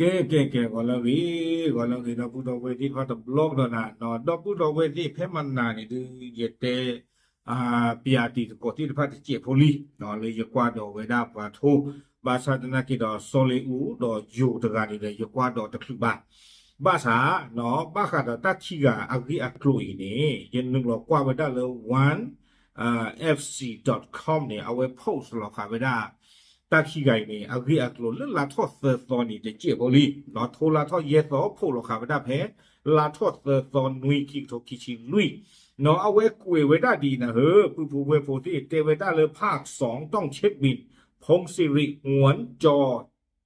ကဲကဲကဲကောလဝီကောလဝီတော့ပုတော်ဝေဒီဟောတော့ဘလော့တော့နာတော့တော့ပုတော်ဝေဒီဖဲမနာနေသူရတဲ့အာပီယာတီကိုတိတဖတ်ကြည့်ဖိုလီတော့လေရကွာတော့ဝေဒပါထိုးဘာသာတနာကိတော့ဆောလီဦးတော့ဂျိုတကနေတဲ့ရကွာတော့တခုပါဘာသာနော်ဘာခါတော့တချီကအဂီအကလိုနေရင်းနှုတ်ကွာဝဒလော 1fc.com နေအဝေ post လောက်ခါဝဒ ตาขี้ไก่เนี่เอาคืออักโลลลาทอดเซอร์ซอนนี่จะเจ็บบ่ลีเนาะโทรลาทอดเยสอโพหรอกค่ะเวลาแพ้ลาทอดเซอร์ซอนนุยคิกโทคิชิลุยเนาะเอาไว้กุยไว้ได้ดีนะเฮ้อผู้ผู้เวโฟที่เตไว้ได้เลยภาค2ต้องเช็คบิน พงศิริหวนจอ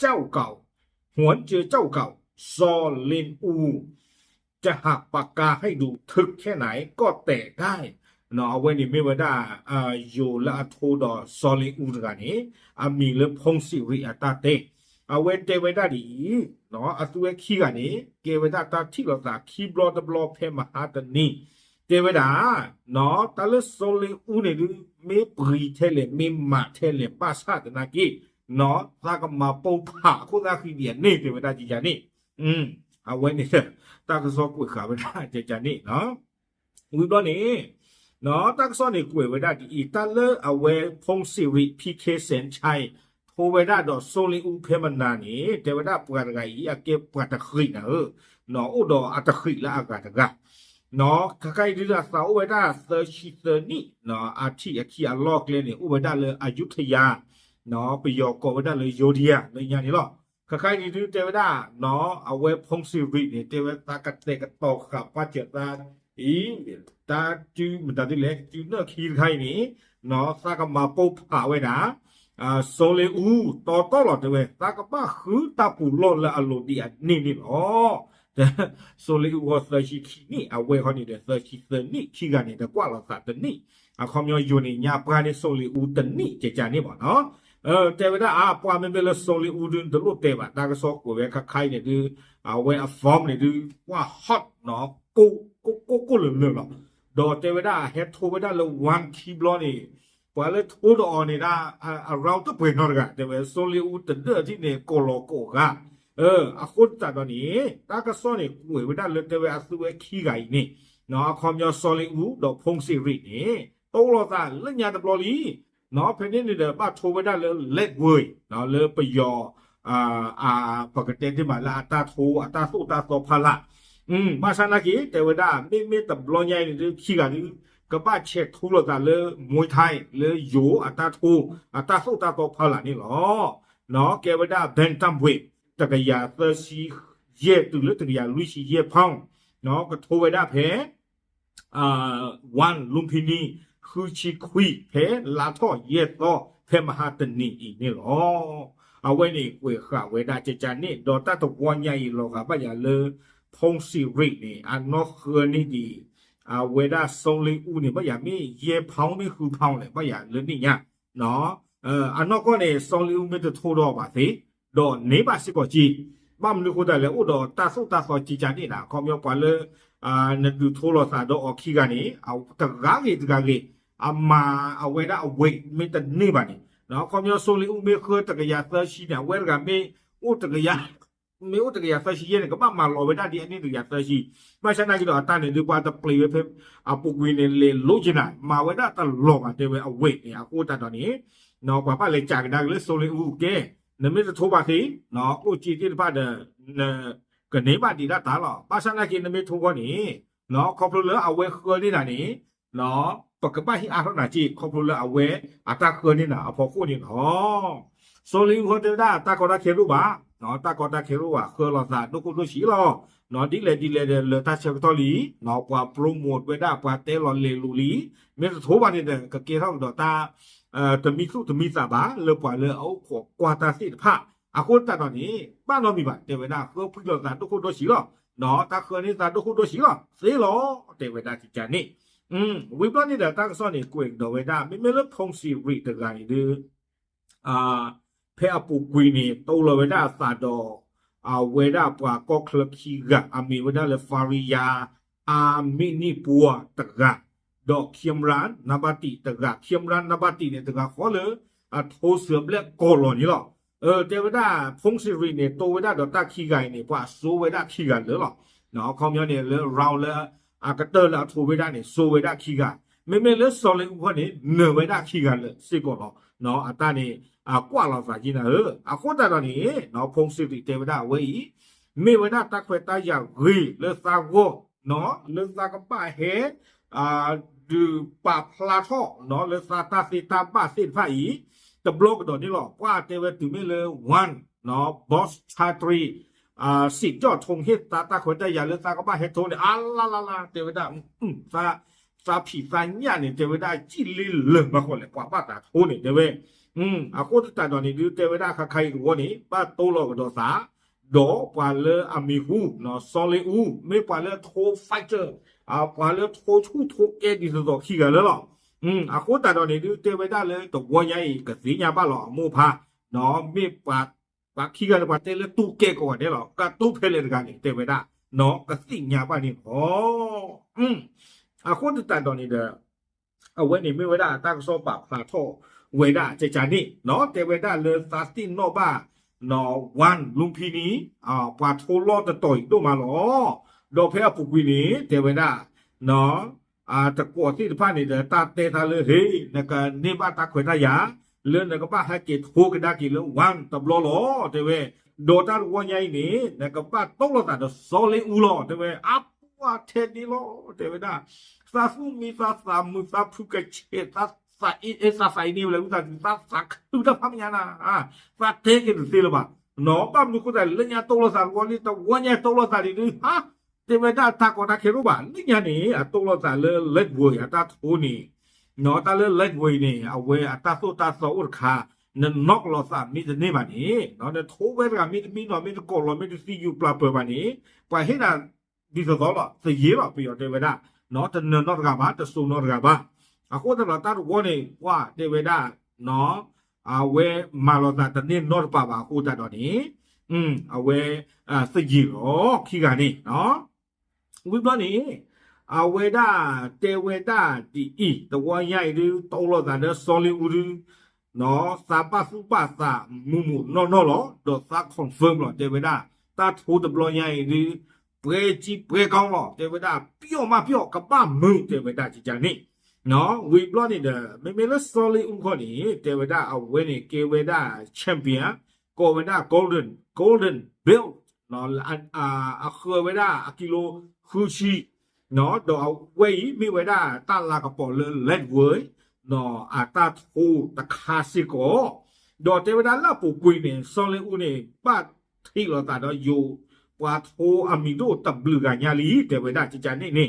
เจ้าเก่า หวนเจอเจ้าเก่า ซอลินอู จะหักปากกาให้ดูถึกแค่ไหนก็แตกได้ နော်အဝဲနေမေဝဒအာယိုလာထိုးတော့ဆော်လီဦးတကနေအမီလဖုံးစီရီအတတဲ့အဝဲတေဝဒဒီနော်အသူခီကနေကေဝဒတာတိလောတာခီဘလော့ဒဘလော့ဖဲမဟာတနီတေဝဒနော်တလဆော်လီဦးနေဒီမေပရီထဲလေမေမာထဲလေပါစာတနာကီနော်သာကမပုတ်ဖာခုသာခီဒီနေတေဝဒကြီးကြနေอืมအဝဲနေတာကစောကွေခါဝဒကြကြနေနော်ဝီဘလော့နေ နော်တက်ဆောနေကွေဝဒဒီအီတလအဝဲဖုံးစီရီ PK စန်ချိုင်ထိုဝဒတော့ဆိုလီဦးဖေမနာနေတေဝဒပကရဂိအကေပကတခိနာနော်ဥတော်အတခိလာအကတကနော်ခခိုင်ဒီလာသာဥဝဒသရှိသနီနော်အတိအခီအလော့ကလေးနေဥဝဒလေအယုထယာနော်ပယောကောဝဒလေယိုဒီယာလေညာနေလောခခိုင်ဒီတေဝဒနော်အဝဲဖုံးစီရီနေတေဝဒကတေကတော့ခပတ်ချတာ อีตาจูมันตาดิเลจูเนคีไทยนี่เนาะซากมาปุผาไว้นะอ่าโซเลอูตอตอหลอดเว้ตากะปะคือตาปูโลละอโลดีอ่ะนี่นี่อ๋อแต่โซเลอูก็ซะชิคีนี่เอาไว้เขานี่เด้ซะชิเซนี่คีกันนี่ตะกว่าละซะตะนี่อะคอมยอยู่นี่ญาปรานี่โซเลอูตะนี่เจจานี่บ่เนาะเออแต่เวลาอ่ะปวามันเป็นโซเลอูดึงตะลุเตบะตากะซอกกูเว้คไข่นี่ดูเอาไว้อ ะฟอร์มนี่ดูว่าฮอตเนาะกูကိုကိုကိုလလလာဒေါ်တေဝဒဟက်ထိုဝဒလဝန်ခီဘလောနီပွာလေထိုးတော်နေတာအရောတပွေနော်ကတေဝဆိုလီဦးတဒတိနေကိုလောကိုကเออအခုတတော်နီတာကစောနေကိုဝဒလတေဝအစုဝခီဂိုင်နေနော်ခေါမျောဆိုလီဦးတော့ဖုံးစီရိနေတော့လောသာလညာတဘလောလီနော်ဖင်းနေတဲ့ပတ်ထိုဝဒလလက်ဝေးနော်လေပယောအာအာပကတဲ့ဒီမလာတာထိုအတာဆုတာသောဖလာ อืมมาซานากิเตวดาไม่ไม่ตบลอนใหญ่นี่ขี้กันนี่กะปะเช็ดทุลตาเลยมวยไทยเลยโยอัตาทูอัตาสุตาตอพลานี่หรอเนาะเกวดาเบนตัมเวตะกะยาเตชีเยตุเลยตะกะยาลุยชีเยพองเนาะก็โทเ วดาเพอ่าวันลุมพินีคือชีคุยเพลาทอเยตอเพมหาตนีอีนี่หรอเอาไว้นี่เวขะเวดาเจจานี่ดอตาตะกวนใหญ่หรอกะปะยาเลย ဖုံးစီရိတ်နေအနောခနီဒီအဝေဒဆုံးလေးဦးနေမရမီရေဖောင်းပြီးခူဖောင်းလေမရလနိညာနော်အနောကနေဆုံးလေးဦးမြတ်ထိုးတော့ပါသေးတော့နေပါစစ်ကိုကြည့်မမလူခိုတယ်လေဥတော်တဆုတ်တဆောကြည်ကြနေတာခေါမျိုးကွာလေအာနဒူထိုးလို့သာတော့အခီကနေအတကားကြီးတကားကြီးအမအဝေဒအဝိတ်မတနေပါနေနော်ခေါမျိုးဆုံးလေးဦးမြခတကရသရှိနေဝဲကမေဥတကရ မေဥတကရဖရှိရဲ့ကမမလောဝဒဒီအနိတကရဖရှိမဆနာကြီးတော့အတန်နေဒီပွားတပလီဝဖေအပုကွေးနေလေလိုချင်တာမဝဒတလောကတဲ့ဝအဝိတ်နေအခုတတော်နေနော်ဘာပါလေကြာကဒါလေဆိုလေဦးကဲနမေထိုးပါသေးနော်ကိုကြည့်တဲ့ပါတဲ့ကနေပါဒီတာလောပါဆနာကြီးနမေထိုးကောနေနော်ခေါပလိုလအဝဲခေါ်နေတာနေနော်ပကပဟိအားနာကြီးခေါပလိုလအဝဲအတခေါ်နေတာအဖို့ကိုနေနော်ဆိုလီဟိုတဲ့တာတာကောတာခေလို့ပါ နော်တာကောတာခေရောဝါခေလောသာဒုကုဒရှိလောနော်ဒီလေဒီလေလေတာချက်တော်လီနော်ပွာပရိုမို့ဝဲတာပွာတဲလောလေလူလီမြေသောပါနေတဲ့ကကေထောက်တော့တာအဲတမီစုတမီစာပါလေပွာလေအောက်ခေါ်ကွာတာစစ်ဖအခုတတော်နေပန်းတော်မိပါတေဝနာခေဖိလောသာဒုကုဒရှိလောနော်တာခေနေတာဒုကုဒရှိလောစေလောတေဝနာချချာနေอืมวิปนี่แต่ตั้งซ่อนนี่กวยดอเวดาไม่ไม่เลิกพงซีรีตะไกดืออ่า ဖဲအပူကွီနီတိုလဝဒသာတော့အဝေဒပွားကောခလခီကအမီဝဒလဖာရီယာအာမီနီပူတကဒေါခိမရန်နဘတိတကခိမရန်နဘတိနေတကခေါ်လေအထိုးဆဘလက်ကောလောနီလောเอ เออเทวดาพงศิริเนี่ยตัวเวดาดอตาขี้ไก่เนี่ยกว่าโซเวดาขี้กันเลยหรอเนาะเขาเนี่ยเลยเราเลยอากาเตอร์ละโทเวดาเนี่ยโซเวดาขี้กันไม่ไม่เลยสอนเลยคนนี้เนเวดาขี้กันเลยสิก่อนเนาะ นาะอัตตานี่อ่ากว่တနေအကွာလောစာကြီးနာဟအခုတတော်နေနော်ဖုန်စစ်တီတေဝဒဝေဤမေဝနာတခွေอရဂေလေစာဝောနော်လေစာကပဟေအာดูปาพลาท่อเนาะเลือกสาตาสิตาป้าสินไฟตะบล็อกดอกนี้หรอกว่าเทวดาถึงไม่เลยวันเนาะบอสชาตรีอ่าสิจอดทงเฮตตาตาคนได้ยาเลือกสาก็ป้าเฮตโทเนี่ยอัลลาลาลาเทวดาอืมซา ซาผีซาญาเนี่ยเทวดาจิลิเลมาคนเลยกว่าป้าตาโทเนี่ยเทวอืมอะโคตตาตอนนี้ดูเทวดาคาใครรู้นี่ป้าโตโลกดอสาดอปาเลอามิฮูเนาะซอเลอูไม่ปาเลโทไฟเตอร์อ่าปาเลโทชูโทเกดิสดอขี้กันแล้วหรอ อืมအခုတတော်နေဒီတေဝဒလေတော့ဝရိုင်းကစီညာပါလောအမှုဖာနော်မေပါပါခိကလည်းပါတဲလေတူကဲကောတယ်လောကတူဖဲလေတကနေတေဝဒနော်ကစီညာပါနေဟောอืม 啊，或者谈到你的啊，为你们伟大，但说把把托伟大在家里，然后在伟大了萨斯诺巴，然后玩ลุงพีนี้啊，把托罗的ต่อยตัวมาหรอดอกเพลปุกวินี้แต่เวลาเนาะอ่าตะกัวที่ผ่านนี่เดตาเตตาเลยเฮ้นกันนี่บ้านตาขวยตายาเรื่องนะก็บ้าให้เกตฮูกันได้กี่เรื่องวังตับโลโลเทไเวโดตาวัวใหญ่นี่นะก็บ้าต้องรอตัดโซเลอูโลเทไเวอัพ ว่าเทนิโลเทวดาสาซูมีสาสามุสาพุกเชซาสาอิเอสาไซนิวเลยกูซาสาสักตุดาพัมยานาอ่าซาเทกินสิลบะนอบัมนุกุแต่เลียนตโลสารวันนี้ตัววันนี้ตโลสารีดีฮะเทวดาตากอนาเครุบะนี่ยานี่ตโลสารเลเล็ดวยอัตทูนี่นอตาเลเล็ดวยนี่เอาเวอัตสุตาสอุรคาเนนอกลอสามมีจะนี่มานี้นอเนทูเวรกามีมีนอมีนกอลมีนซียูปลาเปอร์านี้ไปให้น่ะ มအဝဲအာစကြီးရောခိကနေနော်ဝိပ္ပနိအဝေဒတေဝေဒတီဤတဝရိုက်လူတောလောတာတဲ့ဆောလီဦးလူနော်စာပစုပစာမူမူနော်နော်လောတော့စာ confirm လောတေဝေဒတာထိုးတဘလရိုက်လူ ပွဲကြီးပွဲကောင်းလောတေဝေဒပြော့မပြော့ကပမုံတေဝေဒကြီးကြနေနော်ဝီဘလော့နေတဲ့မေမေလဆောလီဦးခေါ်နေတေဝေဒအဝဲနေကေဝေဒချန်ပီယံကိုဝေဒ golden golden belt နော်အာအခဝေဒအကီလိုခူရှိနော်တော့ဝေးမိဝေဒတာလာကပေါ်လက်ဝေးနော်အတာထိုးတခါစီကိုတော့တေဝဒလာပူကွေးနေစောလဦးနေပတ်ထိလောတာတော့ယူ ပွားထိုးအမီတို့တဘလူကညာလီတေဝဒချချနေနေ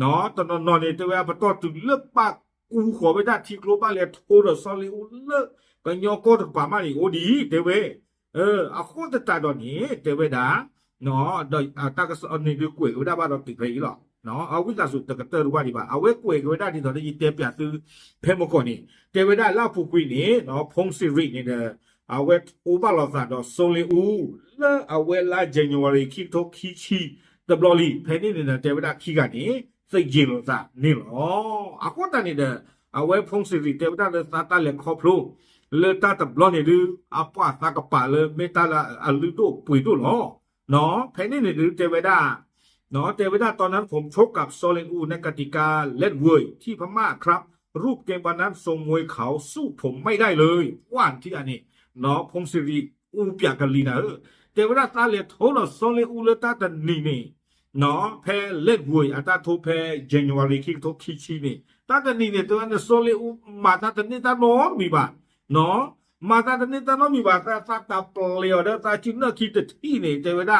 နော်တော်တော်နော်နေတေဝဘတော်တူလပတ်ကူခေါ်ဝေဒတီကလိုပါလေထိုးတော့စောလဦးလကညောကောတပါမလီအိုဒီတေဝเออအခုတတတော့နေတေဝဒနော်တော့တာကစအနေဒီကွေဝဒဘာတော့တိဖေးလောနော်အဝိဇ္ဇာစုတကတရဝဒီပါအဝဲကွေကွေဒဒီတော့ဒီတေပြသူဖဲမကောနေတေဝဒလောက်ဖူကွေနေနော်ဖုံးစီရိနေတဲ့ အဝဲဥပလောသာတော့စုံလီဦးလာအဝဲလာဇန်နဝါရီခိတိုခီချီတဘလလီဖဲနေနေတဲ့တေဝဒခိကနေစိတ်ကြည်လို့သာနေလောအခုတနေတဲ့အဝဲဖုံးစီရိတေဝဒလည်းသာတလည်းခေါ်ဖလို့လေတာတဘလနေလူအပွားသာကပါလေမေတာလာအလူတို့ပွေတို့လောနော်ဖဲနေနေလူတေဝဒနော်เทวดาตอนนั้นผมชกกับโซเลอูในกติกาเล่นเวยที่พม่าครับ รูปเกมวันนั้นทรงมวยเขาสู้ผมไม่ได้เลยว่านที่อันนี้ နော်ဖုံးစီရီဥပကလီနာတေဝရတာလေထိုးလို့စောလေဥလတာတနီနေနော်ဖဲလက်ဝေအတာထိုးဖဲဇန်နဝါရီခိထိုးခိချီနေတာတနီနေတေဝရစောလေဥမာတာတနီတာနော်မိပါနော်မာတာတနီတာနော်မိပါသာသာတာပလျော်တဲ့တာချင်းနခိတတိနေတေဝရ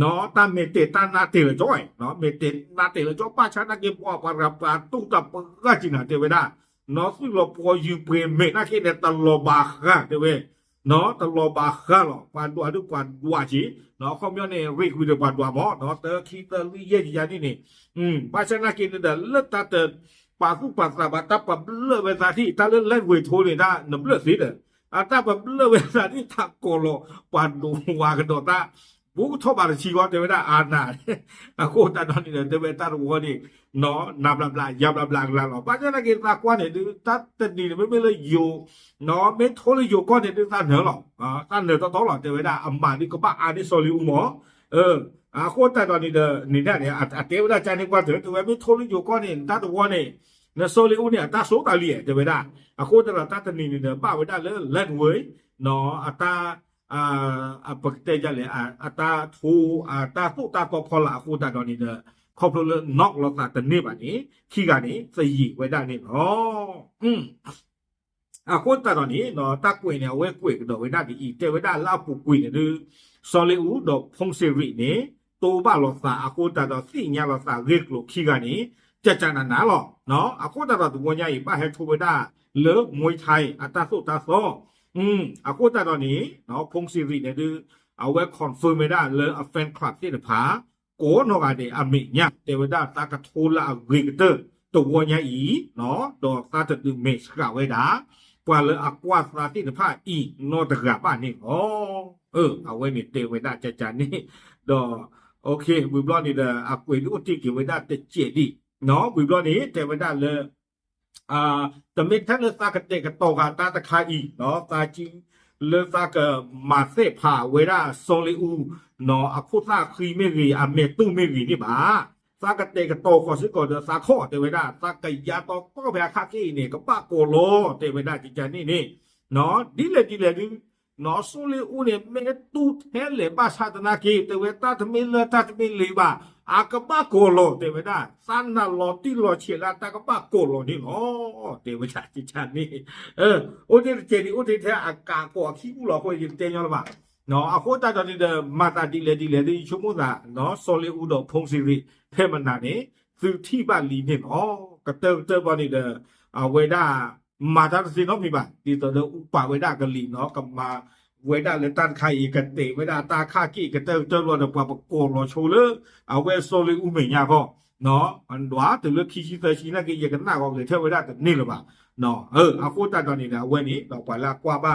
နော်တာမေတ္တာနာတေလကြောနော်မေတ္တာနာတေလကြောပါချနာကေပွားပါရပါတုတပကချနာတေဝရနော်သူလပေါ်ယူပေမေနာခေတတလောဘာခတေဝရ เนอร์คิดที่นี่เทวดา no ta me te ta na te le joy no me te na te le jo pa cha na ke po pa ra pa tu ta pa ga chi na te we da no su lo po yu pre me na ke ne ta lo ba ga te we no ta lo ba ga lo pa do adu pa do a chi no kho myo ne ri ku de pa do mo no te ki ta li ye ji ya ni ni um pa cha na ke ne da le ta te pa su pa sa ba ta pa le we sa ti ta le le we tho le da no ble si de a ta pa le we sa ti ta ko lo pa do wa ga do ta ဘူးထောက်ပါချီကောတေဝဒအာနာအခုတတော်နေတေဝဒတဝဒီနော်နာဘလာဘလာယဘလာဘလာလာပါကြနာကေတာကွာနေတတ်တနေမေမေလေယိုနော်မေထိုးလေယိုကောနေတဲ့တာနော်လောအာတာနေတော့တော့တေဝဒအမ္မာဒီကပါအာဒီဆိုလီဥမောเออအခုတတော်နေတဲ့နေတဲ့နေအတေဝဒချန်နေကွာတဲ့တေဝမေထိုးလေယိုကောနေတတ်ဝနေနဆိုလီဥနေအတာဆိုတာလီတေဝဒအခုတတော်တတ်နေနေပဝဒလေလက်ဝေနော်အတာ อ่าอ่าปกติจะเลยอ่าอัตราทูอ่าตาตุตาก็พอละคูตาตอนนี้เด้อครอบครัวนอกเราตา အာပကတဲ့ကြလေအာတာထူအာတာတုတာကောခေါ်လာအခုတာတော်နေတဲ့ခေါပလိုနော့လောတာတနေ့ပါနေခီကနေစရီဝဲတာနေဟောอืมအခုတာတော်နေတော့တကွင်နေဝဲကွေတော့ဝဲတာဒီဤတဲဝဲတာလာပူကွေနေသူစော်လီဦးတော့ဖုန်စီရီနေတိုဘလောတာအခုတာတော်စီညာလောတာဂေကလိုခီကနေကြကြနာနာလောနော်အခုတာတော်သူဝညာဤပါဟဲထူဝဲတာလေမွေထိုင်အတာစုတာစော อืมอากูแต่ตอนนี้เนาะพงศิริเนี่ยดือเอาไว้คอนเฟิร์มไม่ได้เลยเอาแฟนคลับที่นผาโกนอกาเดอเมเนี่ยเตวดาตากระทูละกรีกเตอร์ตัวเนี่ยอีเนาะดอกตาจะดือเมชกะไว้ดากว่าเลยอากวาสาที่นผาอีนอตกะบ้านนี่อ๋อเออเอาไว้เนี่ยเตวดาจะจานี่ดอกโอเควิบลอนี่เดออากวยดูติกิไว้ดาเตเจดีเนาะวิบลอนี่เตวดาเลย အာတမိထက်လသကတဲ့ကတော့ကတာတခါဤနော်တာကြီးလေသကမာစေဖာဝေရာစောလီဦးနော်အခုသခီမေရီအမေတုမေရီနိပါသကတဲ့ကတော့ခေါ်စစ်ကောတဲ့သခောတဲ့ဝေရာသကရတော့ကောဘခါကီနေကပကိုလောတဲ့ဝေရာကြည်ချန်နေနေနော်ဒီလေဒီလေဒီနော်ဆိုလီဦးနေမေတူထဲလေဘာသာတနာကေတဲ့ဝေတာသမီလတာသမီလီပါ အာကပကိုလိုတေဝဒစန္နာလောတိလောချေလာတကပကိုလိုဒီလောတေဝဒချချာနီအဲဦးတေချေဒီဦးတေထဲအကာကိုခိဘူးလောကိုရင်တင်ရောပါနော်အခုတတော်ဒီမာတာဒီလေဒီလေဒီချုံမသာနော်ဆိုလေဦးတော့ဖုံးစီရီဖဲမနာနေသူထိပါလီနေနော်ကတဲတဲပါနေတဲ့အဝေဒမာတာစီနော်မိပါဒီတော့ဥပဝေဒကလီနော်ကမာ ဝေဒလတန်ခိုင်ကတေဝေဒတာခကိကတေတလောတော့ပပကောလောချိုလေအဝဲဆိုလီဥမေညာကောနော်အန်ဒွာတလခီစီသရှိနကေယကနာကောလေထေဝေဒတနေလပါနော်ဟေအခုတတော်နေတာဝဲနေတော့ကွာလာကွာပါ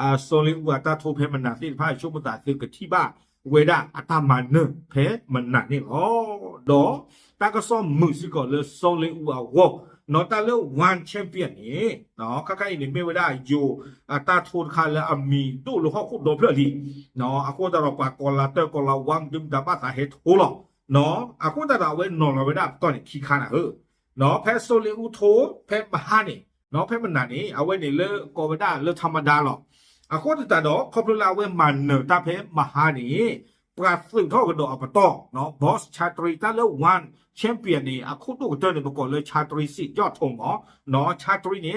အာဆိုလီဥဝတာထိုဖဲမနာသိဖာရှုမတာသိကတိပါဝေဒအတမနဖဲမနာနေဩတော့တကဆောမှုစီကောလေဆိုလီဥဝဝော อนนี้นะเวนี้ดอกปะละกว่าบ้าอ่าโซเลอุอะตาโทเพมันนาสิพาชุมตาสิกะทิบ้าเวดาอะตามันเนเพมันนานี่อ๋อดอตาก็ซ้อมมือสิก็เลยโซเลอุอะวอနော်တလို့1 champion နေနော်ခက်ခိုင်နေမေဝဒယိုအတာထိုခါလာအမီတို့လခခုဒိုဖလလီနော်အခုတော့ပါကောလာတက်ကောလာဝမ်ဒမ်ဒပါတာဟက်ဟိုလောနော်အခုတော့ဝဲနော်လဝဒတော့ခိခါနာဟနော်ဖက်ဆိုလီဦးထိုဖက်မဟာနေနော်ဖက်မနာနေအဝဲနေလေကောဝဒလေธรรมดาလောအခုတော့ခေါပလလာဝဲမန်နတာဖဲမဟာနေ ပရာဖင်ထောက်ကတော့အပတော့နော် boss chatri တလော1 champion နေအခုတော့တဲ့ဘကောလဲ chatri စီကြော့ထုံမောနော် chatri နေ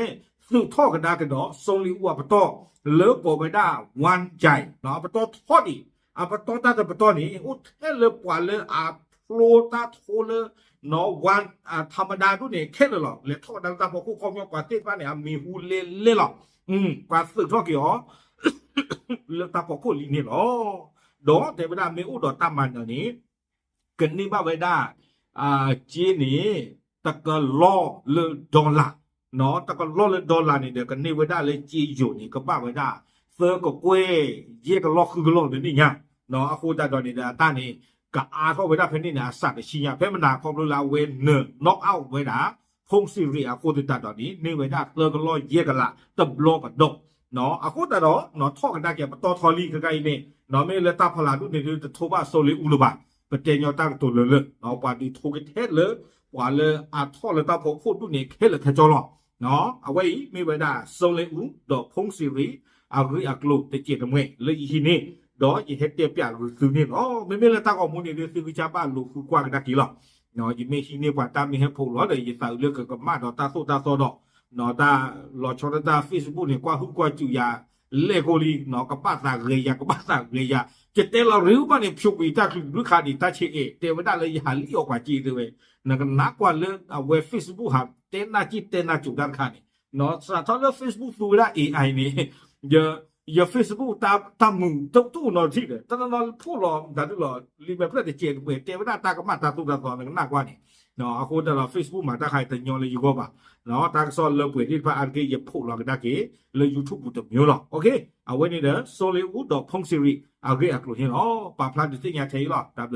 သူ့ထောက်ကဒါကတော့စုံလီဥပတော့လေပေါ်ပဒါ1ကြိုင်နော်ပတော့ထောက်ဒီအပတော့တတ်ပတော့နေဥထဲလေပွာလေအဖလိုတာထိုလေနော်วันธรรมดาด้วยเนี่ยแค่เลยหรอเลยทอดดังตาพอคู่คอมยกว่าเต้ป้าเนี่ยมีฮูเล่เล่หรออืมกว่าสึกทอดกี่หรอเลือกตาพอคู่ลีเนี่ยหรอ လောเทวดาเมอุดอตัมมันนี่กันนี่บ้าเวดาอ่าจีนี่ตะกะล้อเลดอลลาร์เนาะตะกะล้อเลดอลลาร์นี่เดี๋ยวกันนี่เวดาเลยจีอยู่นี่ก็บ้าเวดาเซอร์ก็กล้วยเย่ก็ล้อคือก็ล้อเดี๋ยวนี้เนี่ยเนาะอะคูตาดอนี่เดี๋ยวตานี่กะอาเข้าเวดาเพนนี่นะสัตว์ชิญาเพมันดาคอมลูลาเวนเนอร์น็อกเอาท์เวดาพงศิริอะคูตาดอนี่นี่เวดาเซอร์ก็ล้อเย่ก็ละตบล้อก็ดก နော်အခုတတော်နော်ထောက်ကတကပတော်ထော်လီကကိုင်းနေနော်မေလက်တာဖလာဒုနေတထိုဘာဆိုလီဦးလဘာပတေညောတာတူလလနော်ပါဒီထိုကတဲ့လေဝါလေအထော်လက်တာဖို့ဖို့ဒုနေခဲလက်ထကြောလောနော်အဝေးမေဝဒါစုံလေဦးတော့ဖုံးစီရီအဂရီအကလုတကြည့်တမွေလေဟိနေတော့ယဟက်တဲ့ပြလူသူနေနော်မေမေလက်တာကောမွနေဒီစီချပါလူခုကွာကတကီလောနော်ယမေရှိနေပါတာမီဟဖို့လောလေယစာလကကမတော့တာဆိုတာဆိုတော့ နော်တာလောချောတာ Facebook နေကွာဟုကွာကျူယာလေကိုလီနော်ကပတ်သာရေယာကပတ်သာရေယာကျတဲလာရူပနေဖြုတ်ပြီးတက်လူခါဒီတက်ချေအေတေဝဒလေဟာလီယောကွာကြည့်တယ်နကနာကွာလေဝဲ Facebook ဟာတဲနာကြည့်တဲနာကျူဒန်ခါနေနော်စာတော်လေ Facebook သူရ AI နေရရ Facebook တာတမှုတုတ်တူနော်ကြည့်တယ်တနနော်ဖို့လောဒါတူလောလီဘက်ဖလက်တဲ့ကျေကွေတေဝဒတာကမတာတူတာဆိုနကနာကွာနေ နော်အခုတလာ Facebook မှာတက်ခိုင်တညောလေယူကောပါနော်တာကဆောလောက်ပွေဒီဖာအကေရဖို့လောက်တက်ကေလေ YouTube ဘူးတမျိုးလောက်โอเคအဝဲနေတဲ့ Solid ဦးတော့ဖုန်စီရီအကေအကလို့ဟင်းအော်ပါပလန်တိညာသေးလားဒါဘ